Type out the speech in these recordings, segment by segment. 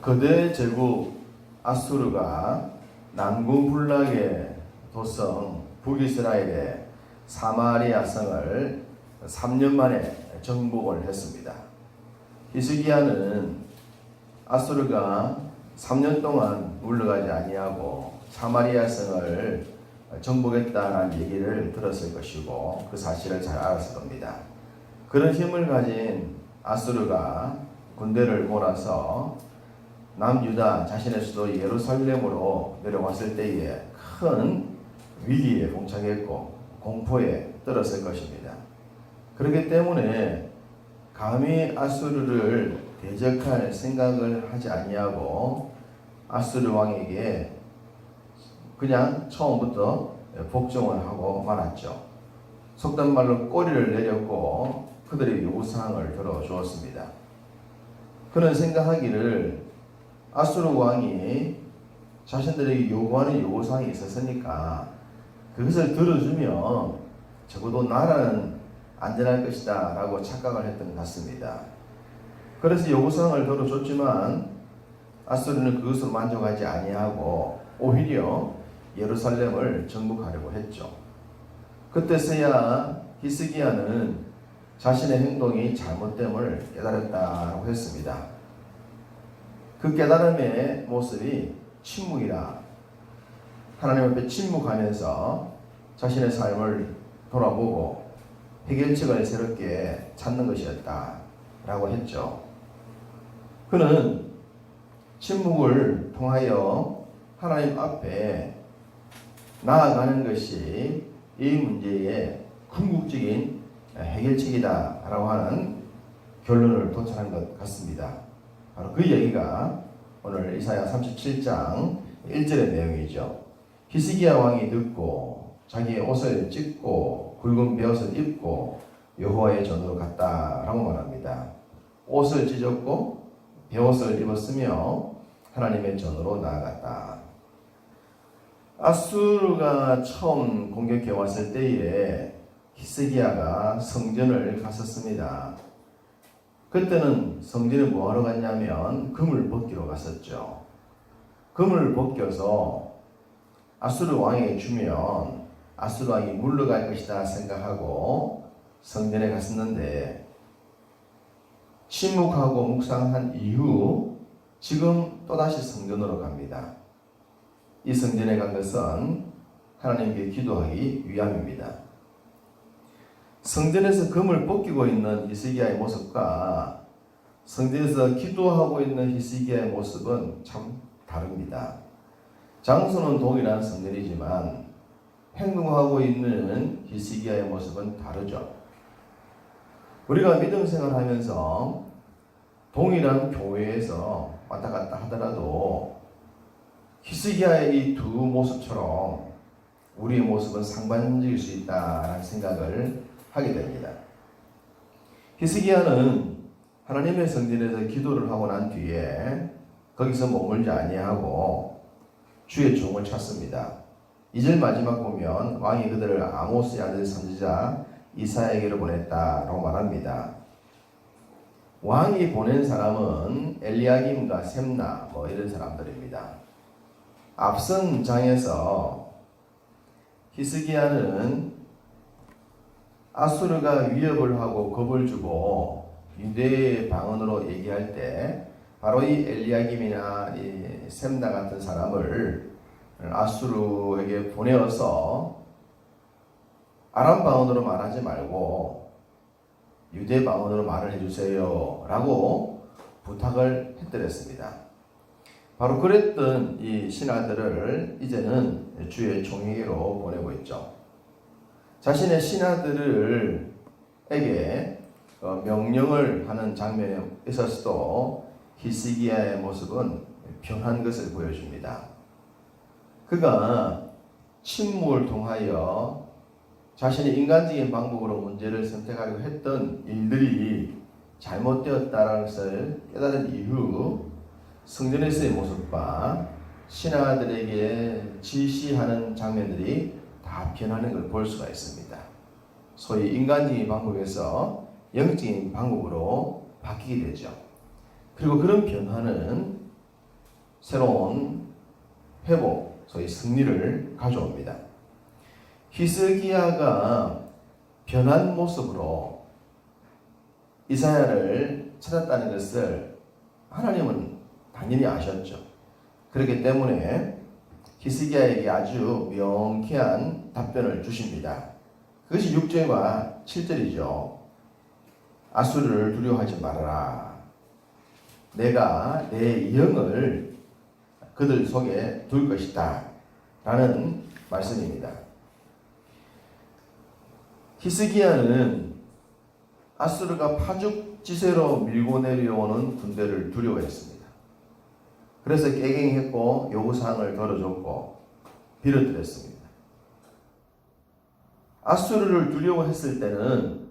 거대 제국 아수르가 난구불락의 도성 북이스라엘의 사마리아 성을 3년 만에 정복을 했습니다. 히스기야는 아수르가 3년 동안 물러가지 아니하고 사마리아 성을 정복했다는 얘기를 들었을 것이고 그 사실을 잘 알았을 겁니다. 그런 힘을 가진 아수르가 군대를 몰아서 남유다 자신의 수도 예루살렘으로 내려왔을 때에 큰 위기에 봉착했고 공포에 떨었을 것입니다. 그렇기 때문에 감히 아수르를 대적할 생각을 하지 아니하고 아수르 왕에게 그냥 처음부터 복종을 하고 말았죠. 속단 말로 꼬리를 내렸고 그들의 요구사항을 들어주었습니다. 그는 생각하기를 아수르 왕이 자신들에게 요구하는 요구사항이 있었으니까 그것을 들어주면 적어도 나라는 안전할 것이다 라고 착각을 했던 것 같습니다. 그래서 요구사항을 들어줬지만 아수르는 그것으로 만족하지 아니하고 오히려 예루살렘을 정복하려고 했죠. 그때서야 히스기야는 자신의 행동이 잘못됨을 깨달았다고 했습니다. 그 깨달음의 모습이 침묵이라 하나님 앞에 침묵하면서 자신의 삶을 돌아보고 해결책을 새롭게 찾는 것이었다 라고 했죠. 그는 침묵을 통하여 하나님 앞에 나아가는 것이 이 문제의 궁극적인 해결책이다 라고 하는 결론을 도출한 것 같습니다. 바로 그 얘기가 오늘 이사야 37장 1절의 내용이죠. 히스기야 왕이 듣고 자기의 옷을 찢고 굵은 베옷을 입고 여호와의 전으로 갔다라고 말합니다. 옷을 찢었고 베옷을 입었으며 하나님의 전으로 나아갔다. 아수르가 처음 공격해 왔을 때에 히스기야가 성전을 갔었습니다. 그때는 성전에 뭐하러 갔냐면 금을 벗기러 갔었죠. 금을 벗겨서 아수르 왕에게 주면 아수르 왕이 물러갈 것이다 생각하고 성전에 갔었는데 침묵하고 묵상한 이후 지금 또다시 성전으로 갑니다. 이 성전에 간 것은 하나님께 기도하기 위함입니다. 성전에서 금을 벗기고 있는 히스기야의 모습과 성전에서 기도하고 있는 히스기야의 모습은 참 다릅니다. 장소는 동일한 성전이지만 행동하고 있는 히스기야의 모습은 다르죠. 우리가 믿음 생활하면서 동일한 교회에서 왔다 갔다 하더라도 히스기야의 이 두 모습처럼 우리의 모습은 상반적일 수 있다라는 생각을 하게 됩니다. 히스기야는 하나님의 성전에서 기도를 하고 난 뒤에 거기서 머물지 아니하고 주의 종을 찾습니다. 이절 마지막 보면 왕이 그들을 아모스의 아들 선지자 이사에게로 보냈다라고 말합니다. 왕이 보낸 사람은 엘리야김과 셈나 뭐 이런 사람들입니다. 앞선 장에서 히스기야는 아수르가 위협을 하고 겁을 주고 유대의 방언으로 얘기할 때 바로 이 엘리야김이나 이 셈나 같은 사람을 아수르에게 보내어서 아람 방언으로 말하지 말고 유대 방언으로 말을 해주세요 라고 부탁을 했더랬습니다. 바로 그랬던 이 신하들을 이제는 주의 종에게로 보내고 있죠. 자신의 신하들을 에게 어, 명령을 하는 장면에 있어서도 히스기야의 모습은 변한 것을 보여줍니다. 그가 침묵을 통하여 자신의 인간적인 방법으로 문제를 선택하려고 했던 일들이 잘못되었다는 것을 깨달은 이후 성전에서의 모습과 신하들에게 지시하는 장면들이 다 변하는 걸 볼 수가 있습니다. 소위 인간적인 방법에서 영적인 방법으로 바뀌게 되죠. 그리고 그런 변화는 새로운 회복, 소위 승리를 가져옵니다. 히스기야가 변한 모습으로 이사야를 찾았다는 것을 하나님은 당연히 아셨죠. 그렇기 때문에 히스기야에게 아주 명쾌한 답변을 주십니다. 그것이 6절과 7절이죠. 아수르를 두려워하지 말아라. 내가 내 영을 그들 속에 둘 것이다. 라는 말씀입니다. 히스기야는 아수르가 파죽지세로 밀고 내려오는 군대를 두려워했습니다. 그래서 깨갱했고 요구사항을 걸어줬고 빌어드렸습니다. 아수르를 두려워했을 때는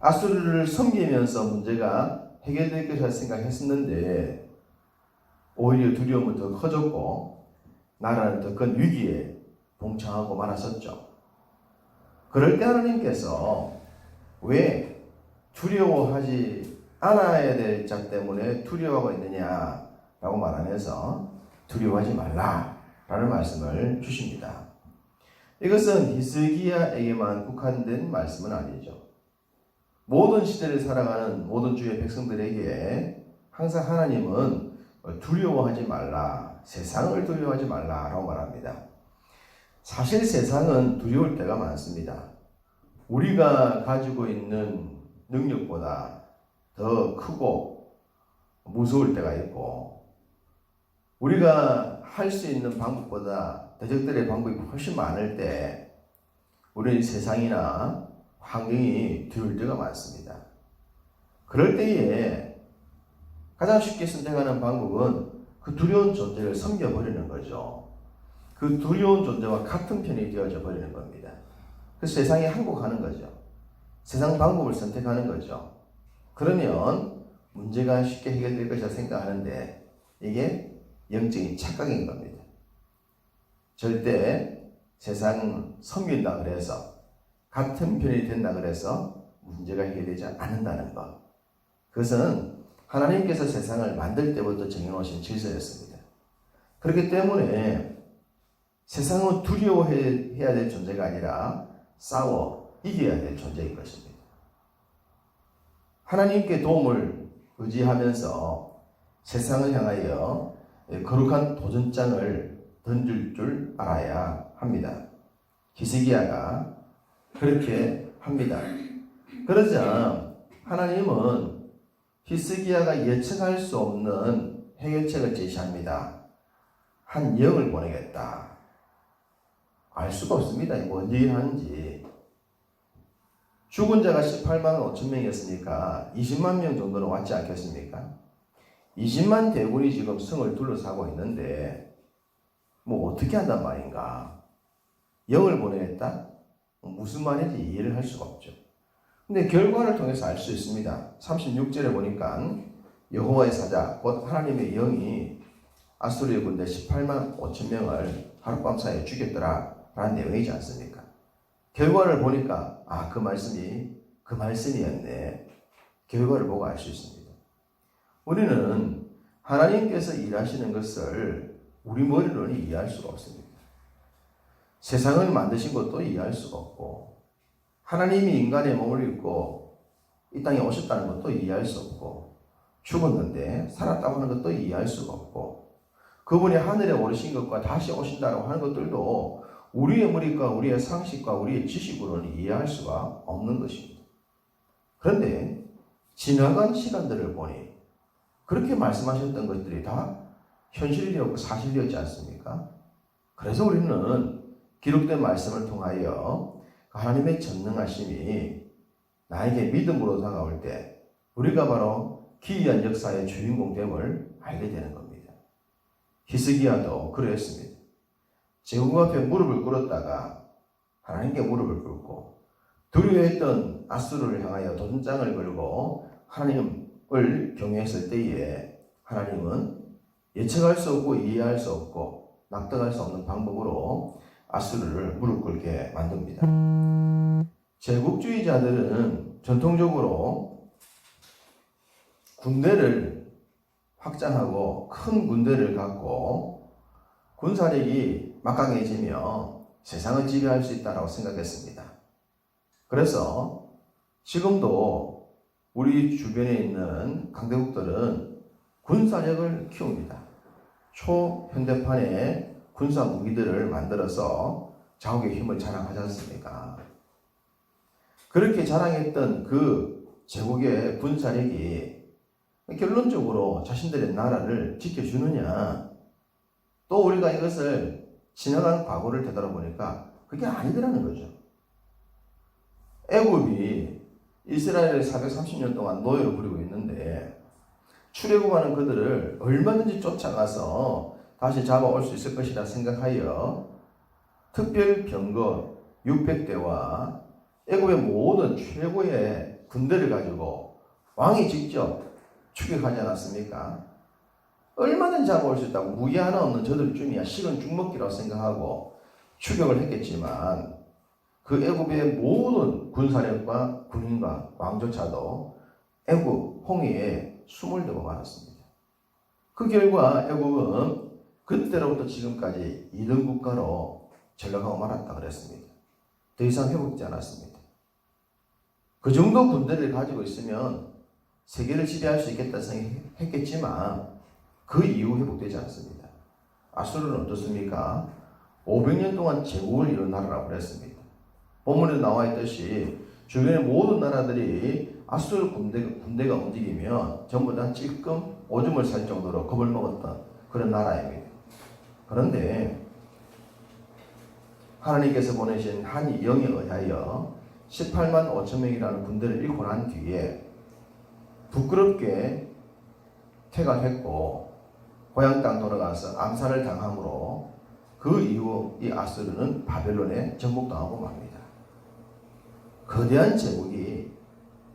아수르를 섬기면서 문제가 해결될 것이라 생각했었는데 오히려 두려움은 더 커졌고 나라는 더 큰 위기에 봉착하고 말았었죠. 그럴 때 하나님께서 왜 두려워하지 않아야 될 자 때문에 두려워하고 있느냐라고 말하면서 두려워하지 말라라는 말씀을 주십니다. 이것은 히스기야에게만 국한된 말씀은 아니죠. 모든 시대를 살아가는 모든 주의 백성들에게 항상 하나님은 두려워하지 말라, 세상을 두려워하지 말라라고 말합니다. 사실 세상은 두려울 때가 많습니다. 우리가 가지고 있는 능력보다 더 크고 무서울 때가 있고, 우리가 할 수 있는 방법보다 대적들의 방법이 훨씬 많을 때, 우리 세상이나 환경이 두려울 때가 많습니다. 그럴 때에 가장 쉽게 선택하는 방법은 그 두려운 존재를 섬겨버리는 거죠. 그 두려운 존재와 같은 편이 되어져 버리는 겁니다. 그 세상에 항복하는 거죠. 세상 방법을 선택하는 거죠. 그러면 문제가 쉽게 해결될 것이라 생각하는데 이게 영적인 착각인 겁니다. 절대 세상 섬긴다 그래서 같은 편이 된다 그래서 문제가 해결되지 않는다는 것. 그것은 하나님께서 세상을 만들 때부터 정해놓으신 질서였습니다. 그렇기 때문에 세상은 두려워해야 될 존재가 아니라 싸워 이겨야 될 존재인 것입니다. 하나님께 도움을 의지하면서 세상을 향하여 거룩한 도전장을 던질 줄 알아야 합니다. 히스기야가 그렇게 합니다. 그러자 하나님은 히스기야가 예측할 수 없는 해결책을 제시합니다. 한 영을 보내겠다. 알 수가 없습니다. 뭔 얘기를 하는지. 죽은 자가 18만 5천 명이었으니까 20만 명 정도는 왔지 않겠습니까? 20만 대군이 지금 성을 둘러싸고 있는데 뭐 어떻게 한단 말인가? 영을 보내겠다? 무슨 말인지 이해를 할 수가 없죠. 근데 결과를 통해서 알 수 있습니다. 36절에 보니까 여호와의 사자 곧 하나님의 영이 아수르의 군대 18만 5천 명을 하룻밤 사이에 죽였더라 라는 내용이지 않습니까? 결과를 보니까 아 그 말씀이 그 말씀이었네. 결과를 보고 알 수 있습니다. 우리는 하나님께서 일하시는 것을 우리 머리로는 이해할 수가 없습니다. 세상을 만드신 것도 이해할 수가 없고 하나님이 인간의 몸을 입고 이 땅에 오셨다는 것도 이해할 수 없고 죽었는데 살았다고 하는 것도 이해할 수가 없고 그분이 하늘에 오르신 것과 다시 오신다고 하는 것들도 우리의 머리과 우리의 상식과 우리의 지식으로는 이해할 수가 없는 것입니다. 그런데 지나간 시간들을 보니 그렇게 말씀하셨던 것들이 다 현실이었고 사실이었지 않습니까? 그래서 우리는 기록된 말씀을 통하여 하나님의 전능하심이 나에게 믿음으로 다가올 때 우리가 바로 기이한 역사의 주인공됨을 알게 되는 겁니다. 히스기야도 그랬습니다. 제국 앞에 무릎을 꿇었다가 하나님께 무릎을 꿇고 두려워했던 아수르를 향하여 도전장을 걸고 하나님을 경외했을 때에 하나님은 예측할 수 없고 이해할 수 없고 납득할 수 없는 방법으로 아수르를 무릎 꿇게 만듭니다. 제국주의자들은 전통적으로 군대를 확장하고 큰 군대를 갖고 군사력이 막강해지며 세상을 지배할 수 있다고 생각했습니다. 그래서 지금도 우리 주변에 있는 강대국들은 군사력을 키웁니다. 초현대판의 군사 무기들을 만들어서 자국의 힘을 자랑하지 않습니까? 그렇게 자랑했던 그 제국의 군사력이 결론적으로 자신들의 나라를 지켜주느냐, 또 우리가 이것을 지나간 과거를 되돌아보니까 그게 아니더라는 거죠. 애굽이 이스라엘을 430년 동안 노예로 부리고 있는데 출애굽하는 그들을 얼마든지 쫓아가서 다시 잡아올 수 있을 것이라 생각하여 특별 병거 600대와 애굽의 모든 최고의 군대를 가지고 왕이 직접 추격하지 않았습니까? 얼마든지 잡아올 수 있다고 무기 하나 없는 저들쯤이야 식은 죽먹기라고 생각하고 추격을 했겠지만 그 애굽의 모든 군사력과 군인과 왕조차도 애굽 홍해에 숨을 들고 말았습니다. 그 결과 애굽은 그때로부터 지금까지 이등 국가로 전락하고 말았다 그랬습니다. 더 이상 회복되지 않았습니다. 그 정도 군대를 가지고 있으면 세계를 지배할 수 있겠다 생각했겠지만 그 이후 회복되지 않습니다. 아수르는 어떻습니까? 500년 동안 제국을 이룬 나라라고 그랬습니다. 본문에 나와 있듯이 주변의 모든 나라들이 아수르 군대, 군대가 움직이면 전부 다 찔끔 오줌을 살 정도로 겁을 먹었던 그런 나라입니다. 그런데 하나님께서 보내신 한 영에 의하여 18만 5천 명이라는 군대를 잃고 난 뒤에 부끄럽게 퇴각했고 고향 땅 돌아가서 암살을 당함으로 그 이후 이 아수르는 바벨론에 정복당하고 맙니다. 거대한 제국이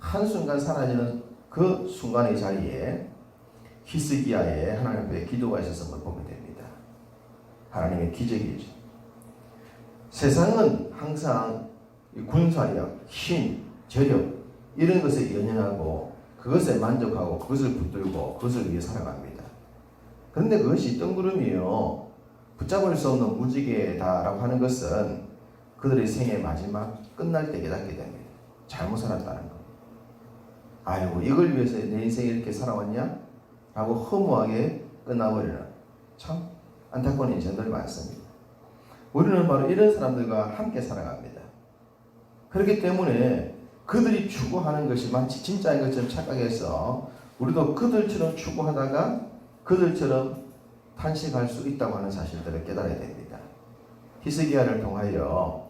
한순간 사라지는 그 순간의 자리에 히스기야의 하나님 앞에 기도가 있었음을 보게 됩니다. 하나님의 기적이죠. 세상은 항상 군사력, 힘, 재력 이런 것에 연연하고 그것에 만족하고 그것을 붙들고 그것을 위해 살아갑니다. 그런데 그것이 뜬구름이요 붙잡을 수 없는 무지개다라고 하는 것은 그들의 생의 마지막 끝날 때 깨닫게 됩니다. 잘못 살았다는 거. 아이고 이걸 위해서 내 인생이 이렇게 살아왔냐? 라고 허무하게 끝나버리는 참 안타까운 인생들이 많습니다. 우리는 바로 이런 사람들과 함께 살아갑니다. 그렇기 때문에 그들이 추구하는 것이 마치 진짜인 것처럼 착각해서 우리도 그들처럼 추구하다가 그들처럼 탄식할 수 있다고 하는 사실들을 깨달아야 됩니다. 히스기야를 통하여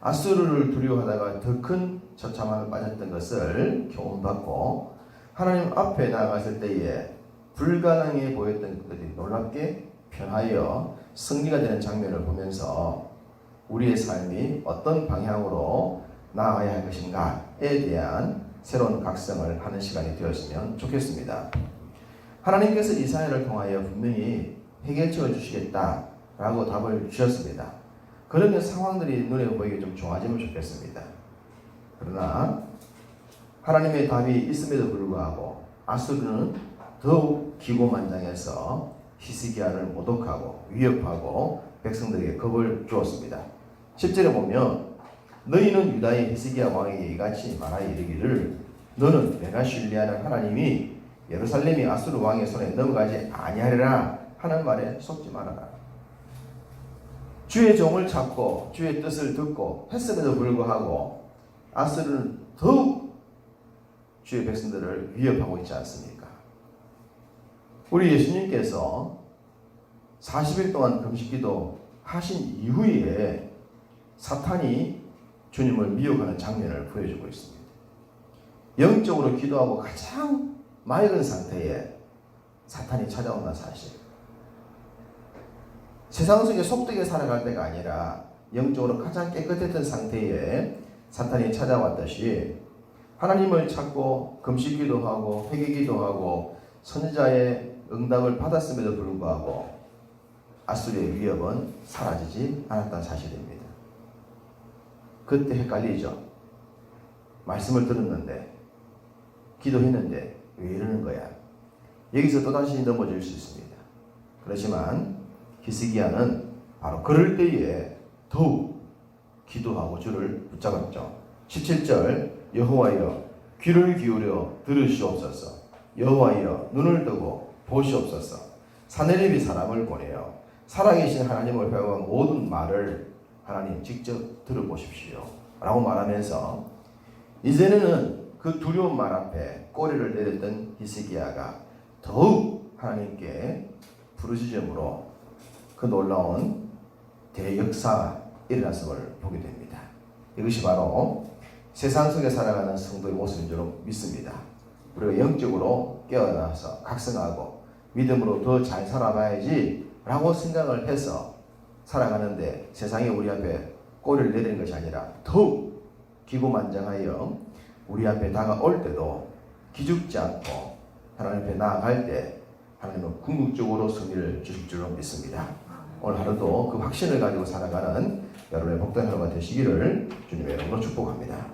아수르를 두려워하다가 더 큰 처참함에 빠졌던 것을 교훈받고 하나님 앞에 나아갔을 때에 불가능해 보였던 것들이 놀랍게 변하여 승리가 되는 장면을 보면서 우리의 삶이 어떤 방향으로 나아가야 할 것인가에 대한 새로운 각성을 하는 시간이 되었으면 좋겠습니다. 하나님께서 이사야를 통하여 분명히 해결책을 주시겠다라고 답을 주셨습니다. 그러면 상황들이 눈에 보이게 좀 좋아지면 좋겠습니다. 그러나 하나님의 답이 있음에도 불구하고 아수르는 더욱 기고만장해서 히스기야를 모독하고 위협하고 백성들에게 겁을 주었습니다. 10절에 보면 너희는 유다의 히스기야 왕에게 이같이 말하 이르기를 너는 내가 신뢰하는 하나님이 예루살렘이 아수르 왕의 손에 넘어가지 아니하리라 하는 말에 속지 말아라. 주의 종을 찾고 주의 뜻을 듣고 했음에도 불구하고 아스르는 더욱 주의 백성들을 위협하고 있지 않습니까? 우리 예수님께서 40일 동안 금식기도 하신 이후에 사탄이 주님을 미혹하는 장면을 보여주고 있습니다. 영적으로 기도하고 가장 맑은 상태에 사탄이 찾아온다는 사실. 세상 속에 속되게 살아갈 때가 아니라 영적으로 가장 깨끗했던 상태에 사탄이 찾아왔듯이 하나님을 찾고 금식기도 하고 회개기도 하고 선지자의 응답을 받았음에도 불구하고 아수리의 위협은 사라지지 않았다는 사실입니다. 그때 헷갈리죠. 말씀을 들었는데 기도했는데 왜 이러는 거야? 여기서 또다시 넘어질 수 있습니다. 그렇지만 히스기야는 바로 그럴 때에 더욱 기도하고 주를 붙잡았죠. 17절 여호와여 귀를 기울여 들으시옵소서 여호와여 눈을 뜨고 보시옵소서 사내립이 사람을 보내어 살아계신 하나님을 배워온 모든 말을 하나님 직접 들어보십시오 라고 말하면서 이제는 그 두려운 말 앞에 꼬리를 내렸던 히스기야가 더욱 하나님께 부르짖음으로 그 놀라운 대역사가 일어났음을 보게 됩니다. 이것이 바로 세상 속에 살아가는 성도의 모습인 줄 믿습니다. 우리가 영적으로 깨어나서 각성하고 믿음으로 더 잘 살아가야지 라고 생각을 해서 살아가는데 세상이 우리 앞에 꼬리를 내리는 것이 아니라 더욱 기고만장하여 우리 앞에 다가올 때도 기죽지 않고 하나님 앞에 나아갈 때 하나님은 궁극적으로 승리를 주실 줄로 믿습니다. 오늘 하루도 그 확신을 가지고 살아가는 여러분의 복된 하루가 되시기를 주님의 이름으로 축복합니다.